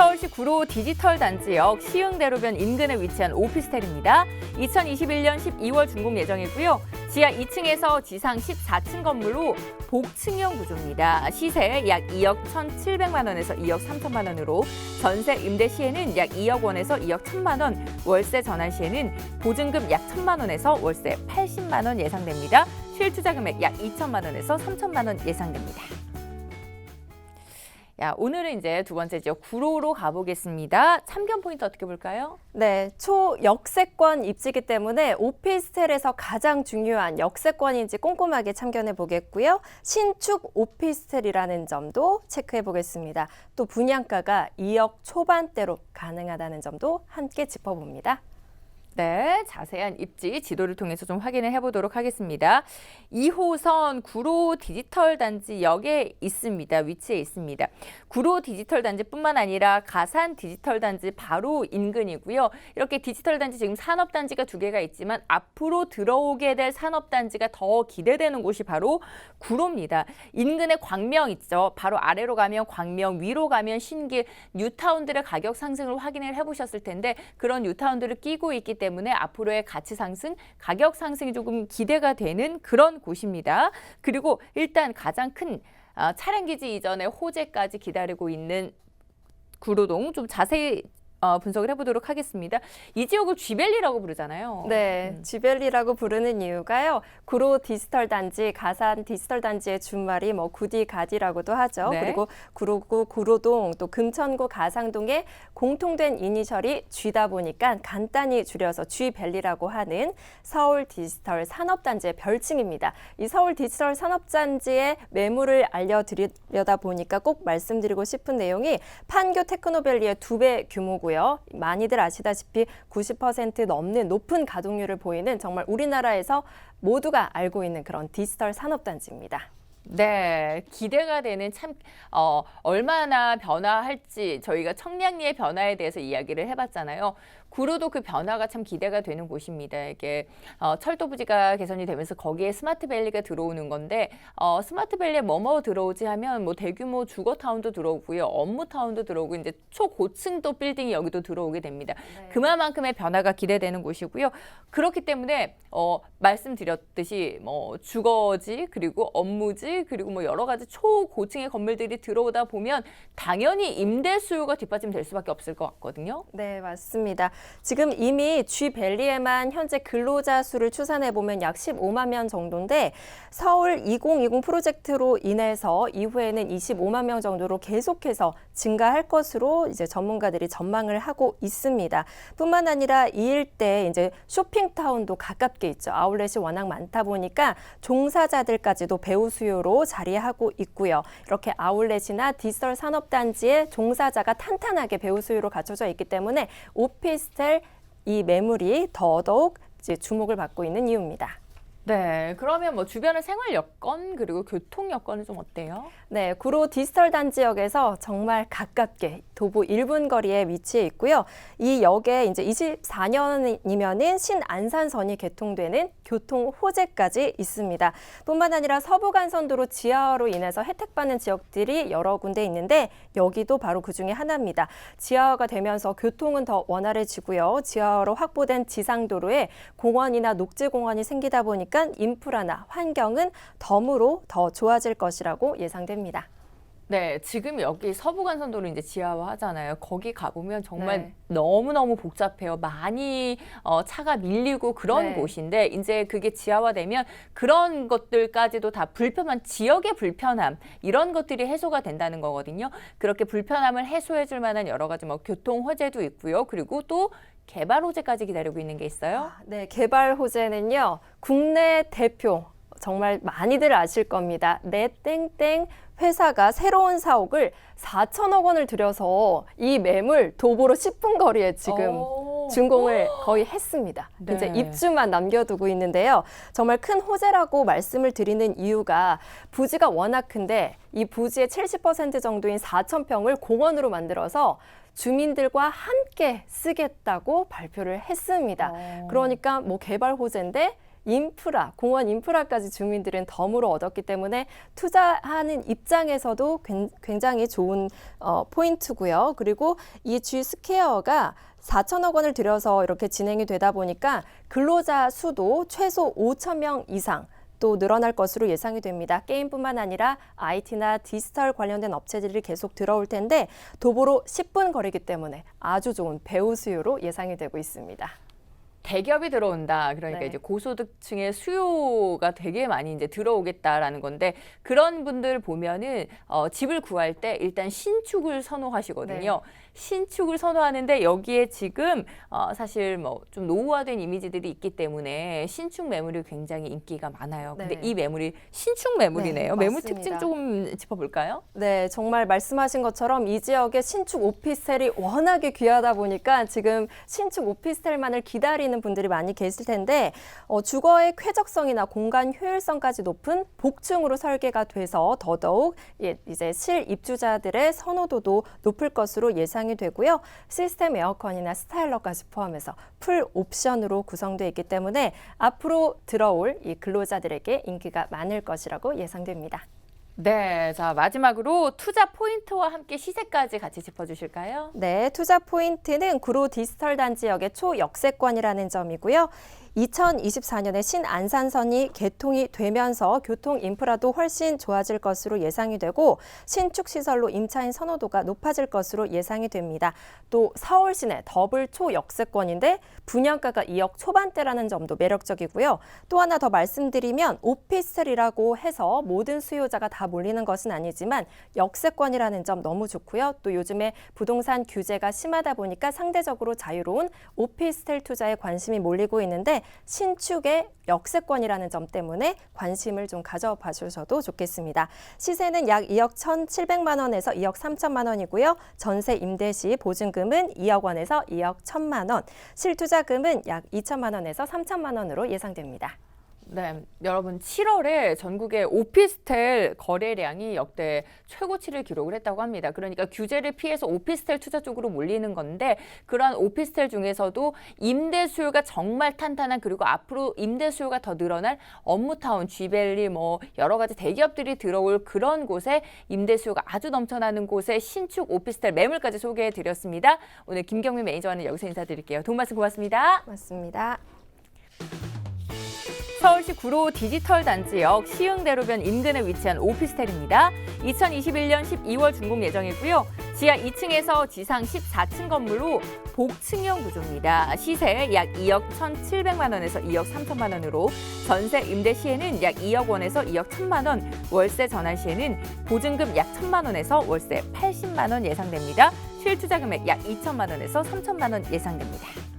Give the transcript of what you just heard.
서울시 구로 디지털 단지역 시흥대로변 인근에 위치한 오피스텔입니다. 2021년 12월 준공 예정이고요. 지하 2층에서 지상 14층 건물로 복층형 구조입니다. 시세 약 2억 1,700만 원에서 2억 3천만 원으로 전세 임대 시에는 약 2억 원에서 2억 1천만 원, 월세 전환 시에는 보증금 약 1천만 원에서 월세 80만 원 예상됩니다. 실투자 금액 약 2천만 원에서 3천만 원 예상됩니다. 야, 오늘은 이제 두 번째 지역 구로로 가보겠습니다. 참견 포인트 어떻게 볼까요? 네, 초역세권 입지기 때문에 오피스텔에서 가장 중요한 역세권인지 꼼꼼하게 참견해 보겠고요. 신축 오피스텔이라는 점도 체크해 보겠습니다. 또 분양가가 2억 초반대로 가능하다는 점도 함께 짚어봅니다. 네, 자세한 입지 지도를 통해서 좀 확인을 해보도록 하겠습니다. 2호선 구로 디지털 단지 역에 있습니다. 위치해 있습니다. 구로 디지털 단지뿐만 아니라 가산 디지털 단지 바로 인근이고요. 이렇게 디지털 단지 지금 산업 단지가 두 개가 있지만 앞으로 들어오게 될 산업 단지가 더 기대되는 곳이 바로 구로입니다. 인근에 광명 있죠. 바로 아래로 가면 광명, 위로 가면 신길, 뉴타운들의 가격 상승을 확인을 해보셨을 텐데 그런 뉴타운들을 끼고 있기 때문에 앞으로의 가치 상승, 가격 상승이 조금 기대가 되는 그런 곳입니다. 그리고 일단 가장 큰 아, 차량 기지 이전에 호재까지 기다리고 있는 구로동 좀 자세히 어, 분석을 해보도록 하겠습니다. 이 지역을 쥐벨리라고 부르잖아요. 네, 음. 쥐벨리라고 부르는 이유가요. 구로 디지털 단지, 가산 디지털 단지의 준말이 뭐 구디 가디라고도 하죠. 네. 그리고 구로구, 구로동, 또 금천구, 가상동에 공통된 이니셜이 쥐다 보니까 간단히 줄여서 쥐벨리라고 하는 서울 디지털 산업 단지의 별칭입니다. 이 서울 디지털 산업 단지의 매물을 알려드리려다 보니까 꼭 말씀드리고 싶은 내용이 판교 테크노밸리의 두 배 규모고 요. 많이들 아시다시피 90% 넘는 높은 가동률을 보이는 정말 우리나라에서 모두가 알고 있는 그런 디지털 산업단지입니다. 네, 기대가 되는 참 어, 얼마나 변화할지 저희가 청량리의 변화에 대해서 이야기를 해봤잖아요. 구로도 그 변화가 참 기대가 되는 곳입니다. 이게 어, 철도 부지가 개선이 되면서 거기에 스마트밸리가 들어오는 건데 어, 스마트밸리에 뭐뭐 들어오지 하면 뭐 대규모 주거타운도 들어오고요, 업무타운도 들어오고 이제 초고층도 빌딩이 여기도 들어오게 됩니다. 그만큼의 변화가 기대되는 곳이고요. 그렇기 때문에 어, 말씀드렸듯이 뭐 주거지 그리고 업무지 그리고 뭐 여러 가지 초고층의 건물들이 들어오다 보면 당연히 임대 수요가 뒷받침될 수밖에 없을 것 같거든요. 네, 맞습니다. 지금 이미 쥐밸리에만 현재 근로자 수를 추산해 보면 약 15만 명 정도인데 서울 2020 프로젝트로 인해서 이후에는 25만 명 정도로 계속해서 증가할 것으로 이제 전문가들이 전망을 하고 있습니다. 뿐만 아니라 이 일대 이제 쇼핑타운도 가깝게 있죠. 아울렛이 워낙 많다 보니까 종사자들까지도 배우 수요로 자리하고 있고요. 이렇게 아울렛이나 디지털 산업단지의 종사자가 탄탄하게 배우 수요로 갖춰져 있기 때문에 오피스 텔 이 매물이 더더욱 주목을 받고 있는 이유입니다. 네, 그러면 뭐 주변의 생활 여건 그리고 교통 여건은 좀 어때요? 네, 구로 디지털 단지역에서 정말 가깝게 도보 1분 거리에 위치해 있고요. 이 역에 이제 24년이면은 신안산선이 개통되는 교통 호재까지 있습니다. 뿐만 아니라 서부간선도로 지하화로 인해서 혜택받는 지역들이 여러 군데 있는데 여기도 바로 그 중에 하나입니다. 지하화가 되면서 교통은 더 원활해지고요. 지하화로 확보된 지상도로에 공원이나 녹지공원이 생기다 보니까 인프라나 환경은 덤으로 더 좋아질 것이라고 예상됩니다. 네, 지금 여기 서부간선도로 이제 지하화 하잖아요. 거기 가보면 정말 네. 너무너무 복잡해요. 많이 어, 차가 밀리고 그런 네. 곳인데 이제 그게 지하화되면 그런 것들까지도 다 불편한 지역의 불편함 이런 것들이 해소가 된다는 거거든요. 그렇게 불편함을 해소해 줄 만한 여러 가지 뭐 교통 호재도 있고요. 그리고 또 개발 호재까지 기다리고 있는 게 있어요. 아, 네, 개발 호재는요. 국내 대표 정말 많이들 아실 겁니다. 내 땡땡 회사가 새로운 사옥을 4천억 원을 들여서 이 매물 도보로 10분 거리에 지금 오. 준공을 거의 했습니다. 네. 이제 입주만 남겨두고 있는데요. 정말 큰 호재라고 말씀을 드리는 이유가 부지가 워낙 큰데 이 부지의 70% 정도인 4천 평을 공원으로 만들어서 주민들과 함께 쓰겠다고 발표를 했습니다. 어. 그러니까 뭐 개발 호재인데 인프라, 공원 인프라까지 주민들은 덤으로 얻었기 때문에 투자하는 입장에서도 굉- 굉장히 좋은 어, 포인트고요. 그리고 이 G 스퀘어가 4천억 원을 들여서 이렇게 진행이 되다 보니까 근로자 수도 최소 5천 명 이상 또 늘어날 것으로 예상이 됩니다. 게임뿐만 아니라 IT나 디지털 관련된 업체들이 계속 들어올 텐데 도보로 10분 거리기 때문에 아주 좋은 배우 수요로 예상이 되고 있습니다. 대기업이 들어온다. 그러니까 네. 이제 고소득층의 수요가 되게 많이 이제 들어오겠다라는 건데 그런 분들 보면은 어, 집을 구할 때 일단 신축을 선호하시거든요. 네. 신축을 선호하는데 여기에 지금 어, 사실 뭐 좀 노후화된 이미지들이 있기 때문에 신축 매물이 굉장히 인기가 많아요. 근데 네. 이 매물이 신축 매물이네요. 네, 매물. 특징 조금 짚어볼까요? 네, 정말 말씀하신 것처럼 이 지역의 신축 오피스텔이 워낙에 귀하다 보니까 지금 신축 오피스텔만을 기다리는 분들이 많이 계실 텐데 어, 주거의 쾌적성이나 공간 효율성까지 높은 복층으로 설계가 돼서 더더욱 예, 이제 실 입주자들의 선호도도 높을 것으로 예상이 되고요. 시스템 에어컨이나 스타일러까지 포함해서 풀 옵션으로 구성되어 있기 때문에 앞으로 들어올 이 근로자들에게 인기가 많을 것이라고 예상됩니다. 네, 자 마지막으로 투자 포인트와 함께 시세까지 같이 짚어주실까요? 네, 투자 포인트는 구로 디지털 단지역의 초역세권이라는 점이고요. 2024년에 신안산선이 개통이 되면서 교통 인프라도 훨씬 좋아질 것으로 예상이 되고 신축 시설로 임차인 선호도가 높아질 것으로 예상이 됩니다. 또 서울 시내 더블 초역세권인데 분양가가 2억 초반대라는 점도 매력적이고요. 또 하나 더 말씀드리면 오피스텔이라고 해서 모든 수요자가 다 몰리는 것은 아니지만 역세권이라는 점 너무 좋고요. 또 요즘에 부동산 규제가 심하다 보니까 상대적으로 자유로운 오피스텔 투자에 관심이 몰리고 있는데 신축의 역세권이라는 점 때문에 관심을 좀 가져봐 주셔도 좋겠습니다. 시세는 약 2억 1,700만 원에서 2억 3천만 원이고요. 전세 임대 시 보증금은 2억 원에서 2억 1천만 원, 실투자금은 약 2천만 원에서 3천만 원으로 예상됩니다. 네, 여러분 7월에 전국의 오피스텔 거래량이 역대 최고치를 기록을 했다고 합니다. 그러니까 규제를 피해서 오피스텔 투자 쪽으로 몰리는 건데 그러한 오피스텔 중에서도 임대 수요가 정말 탄탄한 그리고 앞으로 임대 수요가 더 늘어날 업무타운, 쥐밸리 뭐 여러 가지 대기업들이 들어올 그런 곳에 임대 수요가 아주 넘쳐나는 곳에 신축 오피스텔 매물까지 소개해 드렸습니다. 오늘 김경민 매니저와는 여기서 인사드릴게요. 도움 말씀 고맙습니다. 맞습니다. 서울시 구로 디지털 단지역 시흥대로변 인근에 위치한 오피스텔입니다. 2021년 12월 준공 예정이고요. 지하 2층에서 지상 14층 건물로 복층형 구조입니다. 시세 약 2억 1,700만 원에서 2억 3천만 원으로 전세 임대 시에는 약 2억 원에서 2억 1천만 원, 월세 전환 시에는 보증금 약 1천만 원에서 월세 80만 원 예상됩니다. 실투자 금액 약 2천만 원에서 3천만 원 예상됩니다.